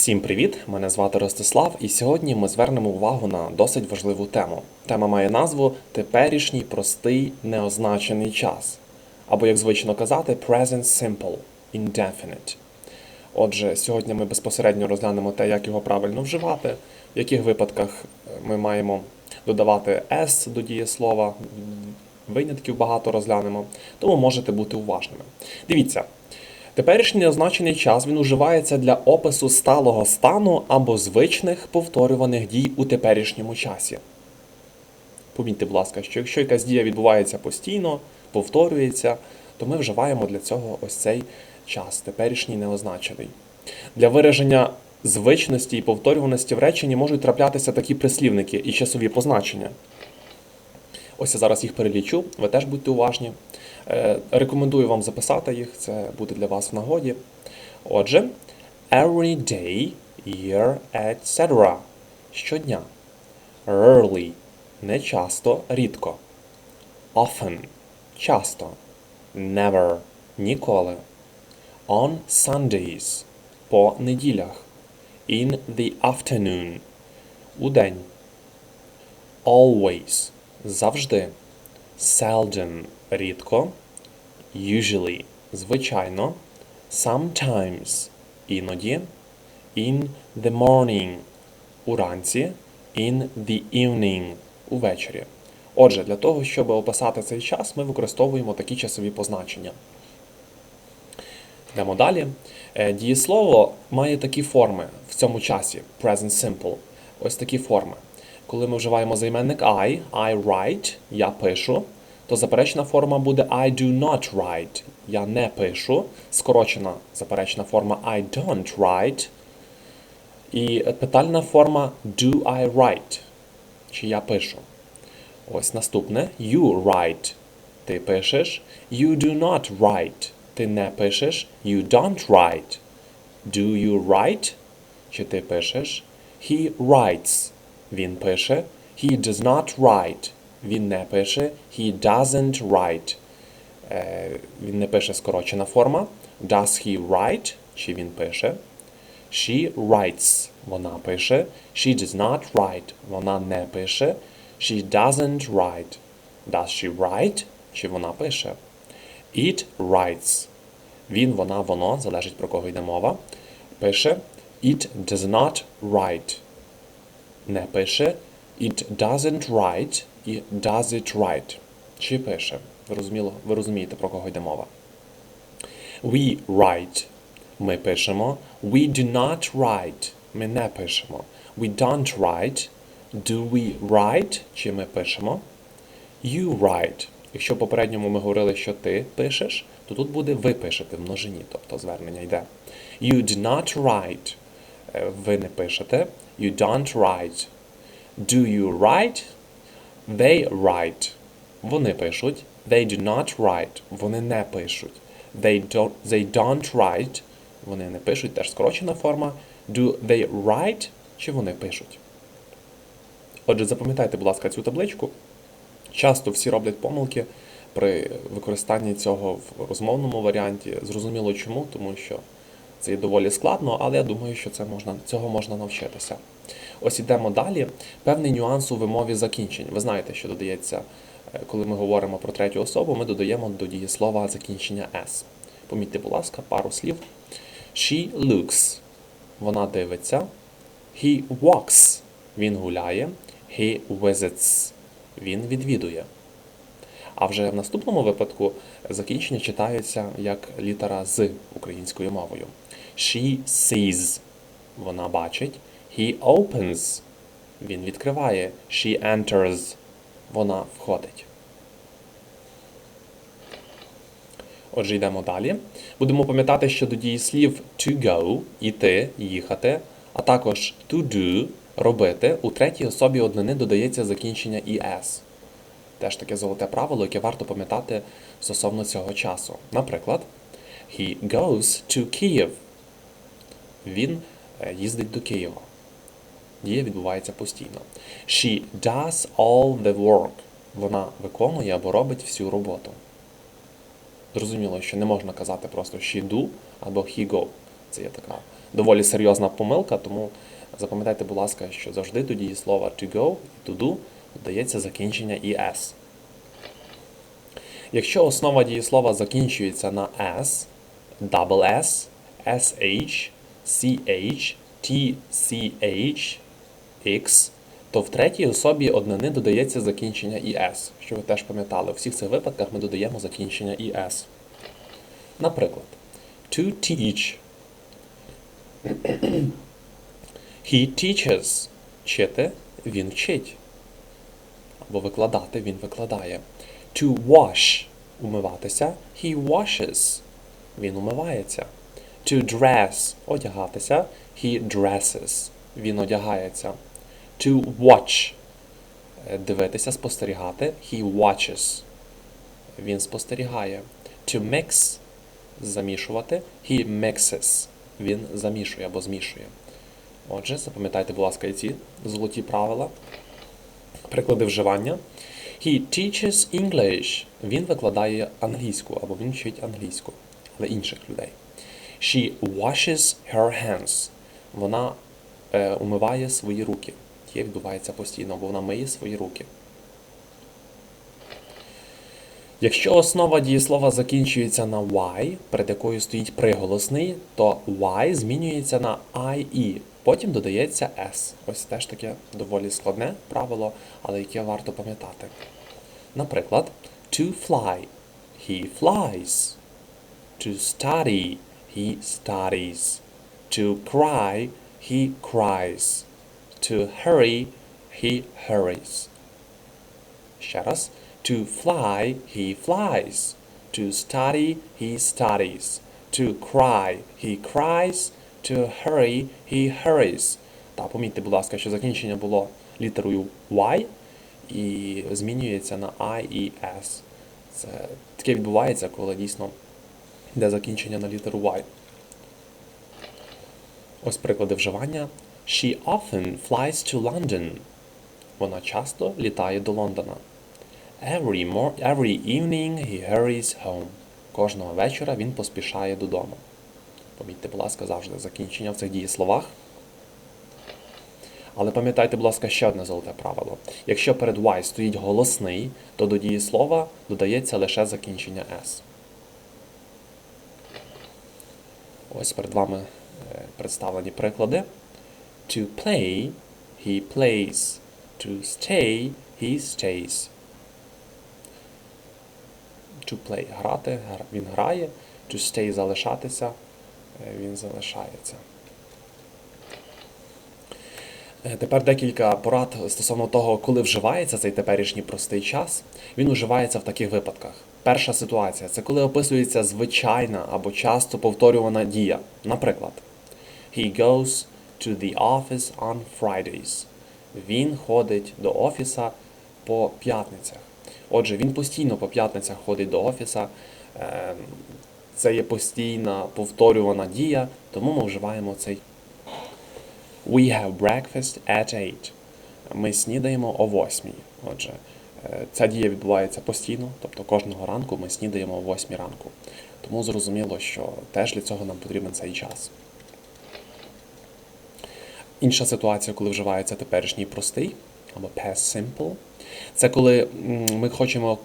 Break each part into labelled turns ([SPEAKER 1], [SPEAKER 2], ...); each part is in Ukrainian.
[SPEAKER 1] Всім привіт! Мене звати Ростислав, і сьогодні ми звернемо увагу на досить важливу тему. Тема має назву теперішній простий неозначений час. Або, як звично казати, present simple, indefinite. Отже, сьогодні ми безпосередньо розглянемо те, як його правильно вживати, в яких випадках е, ми маємо додавати s до дієслова. Винятків багато розглянемо, тому можете бути уважними. Дивіться, Теперішній означений час він уживається для опису сталого стану або звичних повторюваних дій у теперішньому часі. Помітьте, будь ласка, що якщо якась дія відбувається постійно, повторюється, то ми вживаємо для цього ось цей час, теперішній неозначений. Для вираження звичності і повторюваності в реченні можуть траплятися такі прислівники і часові позначення. Ось я зараз їх перелічу, ви теж будьте уважні. Е, Рекомендую вам записати їх, це буде для вас в нагоді. Отже, every day, year, etc. Щодня. Early не часто, рідко. Often часто. Never ніколи. On Sundays по неділях. In the afternoon у день. Always завжди. Seldom рідко. Usually звичайно. Sometimes іноді. In the morning уранці. In the evening увечері. Отже, для того, щоб описати цей час, ми використовуємо такі часові позначення. Йдемо далі. Е, Дієслово має такі форми в цьому часі. Present simple. Ось такі форми. Коли ми вживаємо займенник I, I write, я пишу, то заперечна форма буде I do not write. Я не пишу. Скорочена заперечна форма I don't write. І питальна форма do I write. Чи я пишу. Ось наступне. You write. Ти пишеш. You do not write. Ти не пишеш. You don't write. Do you write? Чи ти пишеш? He writes. Він пише. He does not write. Він не пише. He doesn't write. Е, він не пише скорочена форма. Does he write? Чи він пише? She writes. Вона пише. She does not write. Вона не пише. She doesn't write. Does she write? Чи вона пише? It writes. Він, вона, воно, залежить про кого йде мова. Пише. It does not write. Не пише. It doesn't write і does it write. Чи пише? Розуміло, ви розумієте, про кого йде мова. We write. Ми пишемо. We do not write. Ми не пишемо. We don't write. Do we write? Чи ми пишемо? You write. Якщо в попередньому ми говорили, що ти пишеш, то тут буде ви пишете в множині, тобто звернення йде. You do not write. Е, Ви не пишете. You don't write. Do you write? They write. Вони пишуть. They do not write. Вони не пишуть. They don't, they don't write. Вони не пишуть, теж скорочена форма. Do they write? Чи вони пишуть? Отже, запам'ятайте, будь ласка, цю табличку. Часто всі роблять помилки при використанні цього в розмовному варіанті. Зрозуміло чому, тому що це доволі складно, але я думаю, що це можна, цього можна навчитися. Ось ідемо далі. Певний нюанс у вимові закінчень. Ви знаєте, що додається, е, коли ми говоримо про третю особу, ми додаємо до дієслова закінчення S. Помітьте, будь ласка, пару слів. She looks. Вона дивиться. He walks. Він гуляє. He visits. Він відвідує. А вже в наступному випадку закінчення читаються як літера з українською мовою. She sees. Вона бачить. He opens. Він відкриває. She enters. Вона входить. Отже, йдемо далі. Будемо пам'ятати, що до дієслів to go іти, їхати, а також to do робити. У третій особі однини додається закінчення «es». Теж таке золоте правило, яке варто пам'ятати стосовно цього часу. Наприклад, he goes to Kyiv. Він е, їздить до Києва. Дія відбувається постійно. She does all the work. Вона виконує або робить всю роботу. Зрозуміло, що не можна казати просто she do або he go. Це є така доволі серйозна помилка, тому запам'ятайте, будь ласка, що завжди до дієслова to go і to do додається закінчення «es». Якщо основа дієслова закінчується на s, double s, sh, ch, tch, x, то в третій особі однини додається закінчення «es», що ви теж пам'ятали. У всіх цих випадках ми додаємо закінчення «es». Наприклад, to teach. He teaches. Вчити він вчить. Або викладати він викладає. To wash умиватися. He washes. Він умивається. To dress одягатися. He dresses. Він одягається. To watch дивитися, спостерігати. He watches. Він спостерігає. To mix замішувати. He mixes. Він замішує або змішує. Отже, запам'ятайте, будь ласка, ці золоті правила. Приклади вживання. He teaches English. Він викладає англійську або він вчить англійську, але інших людей. She washes her hands. Вона е, умиває свої руки. Є відбувається постійно, бо вона миє свої руки. Якщо основа дієслова закінчується на y, перед якою стоїть приголосний, то y змінюється на IE, потім додається s. Ось теж таке доволі складне правило, але яке варто пам'ятати. Наприклад, to fly he flies. To study he studies. To cry he cries. To hurry he hurries. Ще раз. To fly, he flies. To study, he studies. To cry, he cries. To hurry, he hurries. Та помітьте, будь ласка, що закінчення було літерою Y і змінюється на I і S. Це таке відбувається, коли дійсно йде закінчення на літеру Y. Ось приклади вживання. She often flies to London. Вона часто літає до Лондона. Every, mor- every evening he hurries home. Кожного вечора він поспішає додому. Помітьте, будь ласка, завжди закінчення в цих дієсловах. Але пам'ятайте, будь ласка, ще одне золоте правило. Якщо перед Y стоїть голосний, то до дієслова додається лише закінчення S. Ось перед вами е, представлені приклади. To play, he plays. To stay, he stays. To play грати, він грає. To stay залишатися, е, він залишається. Е, Тепер декілька порад стосовно того, коли вживається цей теперішній простий час. Він вживається в таких випадках. Перша ситуація це коли описується звичайна або часто повторювана дія. Наприклад, He goes to the office on Fridays. Він ходить до офіса по п'ятницях. Отже, він постійно по п'ятницях ходить до офіса. Ем, Це є постійна повторювана дія, тому ми вживаємо цей We have breakfast at 8. Ми снідаємо о 8. Отже, е, ця дія відбувається постійно, тобто кожного ранку ми снідаємо о 8 ранку. Тому зрозуміло, що теж для цього нам потрібен цей час. Інша ситуація, коли вживається теперішній простий або past simple, це коли ми хочемо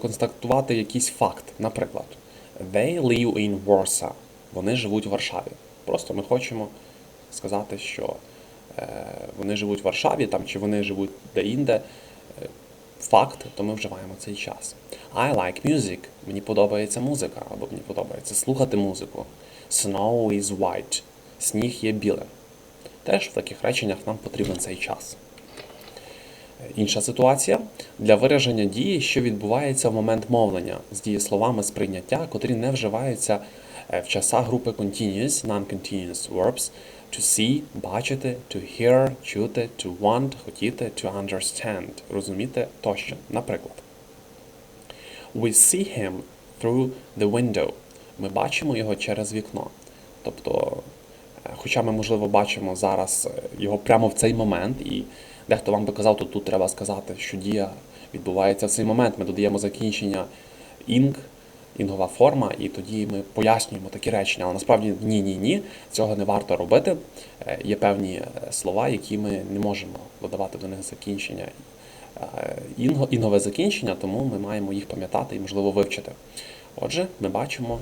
[SPEAKER 1] констатувати якийсь факт. Наприклад, they live in Warsaw. Вони живуть в Варшаві. Просто ми хочемо сказати, що е, вони живуть в Варшаві, там, чи вони живуть де-інде. Е, Факт, то ми вживаємо цей час. I like music. Мені подобається музика, або мені подобається слухати музику. Snow is white. Сніг є білим. Теж в таких реченнях нам потрібен цей час. Інша ситуація для вираження дії, що відбувається в момент мовлення з дієсловами сприйняття, котрі не вживаються е, в часах групи continuous, non-continuous verbs to see – бачити, to hear – чути, to want – хотіти, to understand – розуміти тощо. Наприклад, We see him through the window. Ми бачимо його через вікно. Тобто, хоча ми, можливо, бачимо зараз е, його прямо в цей момент, і дехто вам би казав, то тут треба сказати, що дія відбувається в цей момент. Ми додаємо закінчення ing, інгова форма, і тоді ми пояснюємо такі речення. Але насправді ні, ні, цього не варто робити. Е, Є певні е, слова, які ми не можемо додавати до них закінчення інго- інгове закінчення, тому ми маємо їх пам'ятати і, можливо, вивчити. Отже, ми бачимо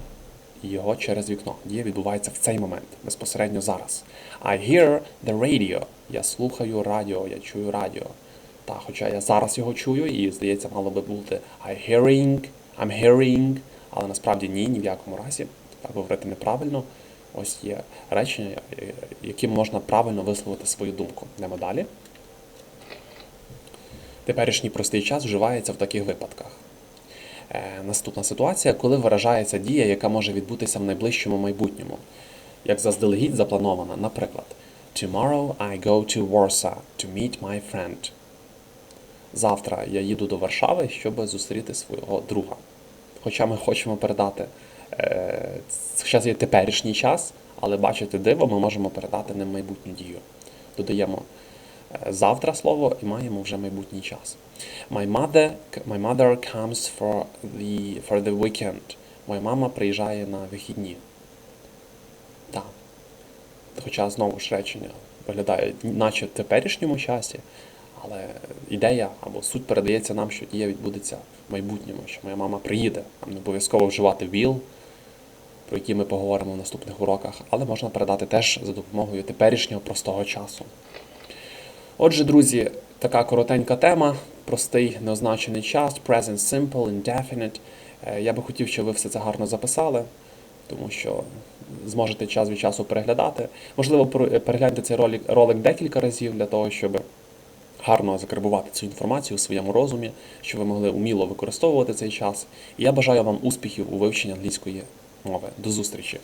[SPEAKER 1] його через вікно. Дія відбувається в цей момент, безпосередньо зараз. I hear the radio. Я слухаю радіо, я чую радіо. Та, хоча я зараз його чую, і здається, мало би бути I hearing, I'm hearing, але насправді ні, ні в якому разі. Так говорити неправильно. Ось є речення, яким можна правильно висловити свою думку. Йдемо далі. Теперішній простий час вживається в таких випадках. Е, наступна ситуація, коли виражається дія, яка може відбутися в найближчому майбутньому, як заздалегідь запланована. Наприклад, Tomorrow I go to Warsaw to meet my friend. Завтра я їду до Варшави, щоб зустріти свого друга. Хоча ми хочемо передати, е, зараз є теперішній час, але бачите диво, ми можемо передати не майбутню дію. Додаємо е, завтра слово і маємо вже майбутній час. My mother, my mother comes for the, for the weekend. Моя мама приїжджає на вихідні. Так. Хоча знову ж речення виглядає наче в теперішньому часі, але ідея або суть передається нам, що дія відбудеться в майбутньому, що моя мама приїде. Нам не обов'язково вживати will, про які ми поговоримо в наступних уроках, але можна передати теж за допомогою теперішнього простого часу. Отже, друзі, така коротенька тема, простий неозначений час, present simple, indefinite. Е, Я би хотів, щоб ви все це гарно записали, тому що зможете час від часу переглядати. Можливо, перегляньте цей ролик, ролик декілька разів для того, щоб гарно закарбувати цю інформацію у своєму розумі, щоб ви могли уміло використовувати цей час. І я бажаю вам успіхів у вивченні англійської мови. До зустрічі!